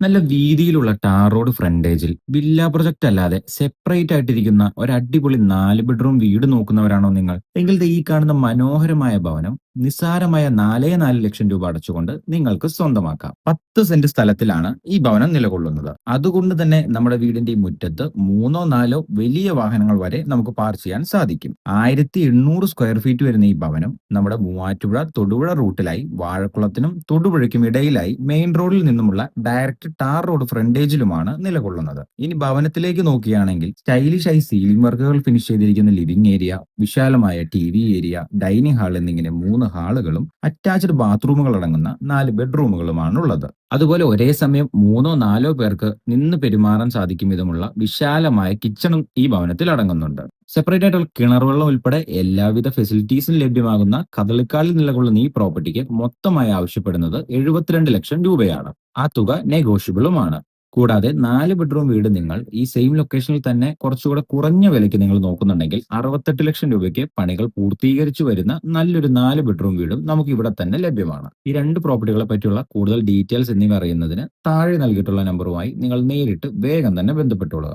നല്ല വീതിയിലുള്ള tar road ഫ്രണ്ടേജിൽ വില്ല പ്രൊജക്ട് അല്ലാതെ സെപ്പറേറ്റ് ആയിട്ടിരിക്കുന്ന ഒരു അടിപൊളി നാല് ബെഡ്റൂം വീട് നോക്കുന്നവരാണോ നിങ്ങൾ? എങ്കിൽ ഈ കാണുന്ന മനോഹരമായ ഭവനം നിസ്സാരമായ നാലേ നാല് ലക്ഷം രൂപ അടച്ചുകൊണ്ട് നിങ്ങൾക്ക് സ്വന്തമാക്കാം. പത്ത് സെന്റ് സ്ഥലത്തിലാണ് ഈ ഭവനം നിലകൊള്ളുന്നത്. അതുകൊണ്ട് തന്നെ നമ്മുടെ വീടിന്റെ മുറ്റത്ത് മൂന്നോ നാലോ വലിയ വാഹനങ്ങൾ വരെ നമുക്ക് പാർക്ക് ചെയ്യാൻ സാധിക്കും. ആയിരത്തി എണ്ണൂറ് സ്ക്വയർ ഫീറ്റ് വരുന്ന ഈ ഭവനം നമ്മുടെ മൂവാറ്റുപുഴ തൊടുപുഴ റൂട്ടിലായി വാഴക്കുളത്തിനും തൊടുപുഴയ്ക്കും ഇടയിലായി മെയിൻ റോഡിൽ നിന്നുമുള്ള ഡയറക്റ്റ് ടാർ റോഡ് ഫ്രണ്ടേജിലുമാണ് നിലകൊള്ളുന്നത്. ഇനി ഭവനത്തിലേക്ക് നോക്കുകയാണെങ്കിൽ സ്റ്റൈലിഷ് ആയി സീലിംഗ് വർക്കുകൾ ഫിനിഷ് ചെയ്തിരിക്കുന്ന ലിവിംഗ് ഏരിയ വിശാലമായ T V area dining hall എന്നിങ്ങനെ മൂന്ന് ഹാളുകളും അറ്റാച്ച്ഡ് ബാത്റൂമുകൾ അടങ്ങുന്ന നാല് ബെഡ്റൂമുകളുമാണ് ഉള്ളത് അതുപോലെ ഒരേ സമയം മൂന്നോ നാലോ പേർക്ക് നിന്ന് പെരുമാറാൻ സാധിക്കും വിധമുള്ള വിശാലമായ കിച്ചണും ഈ ഭവനത്തിൽ അടങ്ങുന്നുണ്ട്. സെപ്പറേറ്റ് ആയിട്ടുള്ള കിണർവെള്ളം ഉൾപ്പെടെ എല്ലാവിധ ഫെസിലിറ്റീസും ലഭ്യമാകുന്ന കദളിക്കാലിൽ നിലകൊള്ളുന്ന ഈ പ്രോപ്പർട്ടിക്ക് മൊത്തമായി ആവശ്യപ്പെടുന്നത് എഴുപത്തിരണ്ട് ലക്ഷം രൂപയാണ്. ആ തുക നെഗോഷ്യബിളുമാണ് കൂടാതെ നാല് ബെഡ്റൂം വീട് നിങ്ങൾ ഈ സെയിം ലൊക്കേഷനിൽ തന്നെ കുറച്ചുകൂടെ കുറഞ്ഞ വിലയ്ക്ക് നിങ്ങൾ നോക്കുന്നുണ്ടെങ്കിൽ അറുപത്തെട്ട് ലക്ഷം രൂപയ്ക്ക് പണികൾ പൂർത്തീകരിച്ചു വരുന്ന നല്ലൊരു നാല് ബെഡ്റൂം വീടും നമുക്ക് ഇവിടെ തന്നെ ലഭ്യമാണ്. ഈ രണ്ട് പ്രോപ്പർട്ടികളെ പറ്റിയുള്ള കൂടുതൽ ഡീറ്റെയിൽസ് എന്നിവ അറിയുന്നതിന് താഴെ നൽകിയിട്ടുള്ള നമ്പറുമായി നിങ്ങൾ നേരിട്ട് വേഗം തന്നെ ബന്ധപ്പെട്ടുകൊള്ളുക.